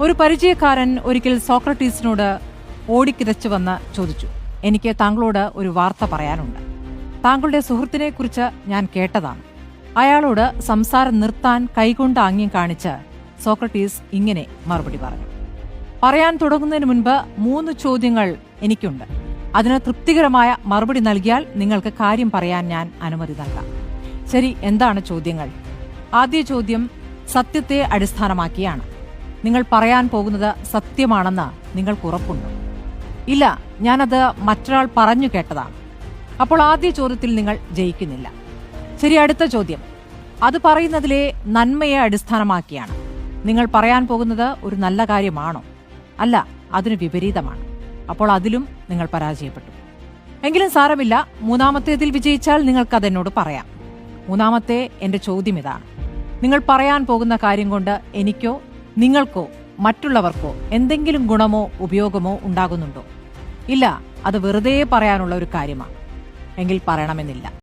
ഒരു പരിചയക്കാരൻ ഒരിക്കൽ സോക്രട്ടീസിനോട് ഓടിക്കിതച്ചു വന്ന് ചോദിച്ചു. എനിക്ക് താങ്കളോട് ഒരു വാർത്ത പറയാനുണ്ട്. താങ്കളുടെ സുഹൃത്തിനെക്കുറിച്ച് ഞാൻ കേട്ടതാണ്. അയാളോട് സംസാരം നിർത്താൻ കൈകൊണ്ട് ആംഗ്യം കാണിച്ച് സോക്രട്ടീസ് ഇങ്ങനെ മറുപടി പറഞ്ഞു. പറയാൻ തുടങ്ങുന്നതിന് മുൻപ് മൂന്ന് ചോദ്യങ്ങൾ എനിക്കുണ്ട്. അതിന് തൃപ്തികരമായ മറുപടി നൽകിയാൽ നിങ്ങൾക്ക് കാര്യം പറയാൻ ഞാൻ അനുമതി നൽകാം. ശരി എന്താണ് ചോദ്യങ്ങൾ? ആദ്യ ചോദ്യം സത്യത്തെ അടിസ്ഥാനമാക്കിയാണ്. നിങ്ങൾ പറയാൻ പോകുന്നത് സത്യമാണെന്ന് നിങ്ങൾക്ക് ഉറപ്പുണ്ടോ? ഇല്ല ഞാനത് മറ്റൊരാൾ പറഞ്ഞു കേട്ടതാണ്. അപ്പോൾ ആദ്യ ചോദ്യത്തിൽ നിങ്ങൾ ജയിക്കുന്നില്ല. ശരി അടുത്ത ചോദ്യം. അത് പറയുന്നതിലെ നന്മയെ അടിസ്ഥാനമാക്കിയാണ്. നിങ്ങൾ പറയാൻ പോകുന്നത് ഒരു നല്ല കാര്യമാണോ? അല്ല അതിന് വിപരീതമാണ്. അപ്പോൾ അതിലും നിങ്ങൾ പരാജയപ്പെട്ടു. എങ്കിലും സാരമില്ല മൂന്നാമത്തേതിൽ വിജയിച്ചാൽ നിങ്ങൾക്ക് അതെന്നോട് പറയാം. മൂന്നാമത്തെ എന്റെ ചോദ്യം ഇതാണ്. നിങ്ങൾ പറയാൻ പോകുന്ന കാര്യം കൊണ്ട് എനിക്കോ നിങ്ങൾക്കോ മറ്റുള്ളവർക്കോ എന്തെങ്കിലും ഗുണമോ ഉപയോഗമോ ഉണ്ടാകുന്നുണ്ടോ? ഇല്ല അത് വെറുതെ പറയാനുള്ള ഒരു കാര്യമാണ് എങ്കിൽ പറയണമെന്നില്ല.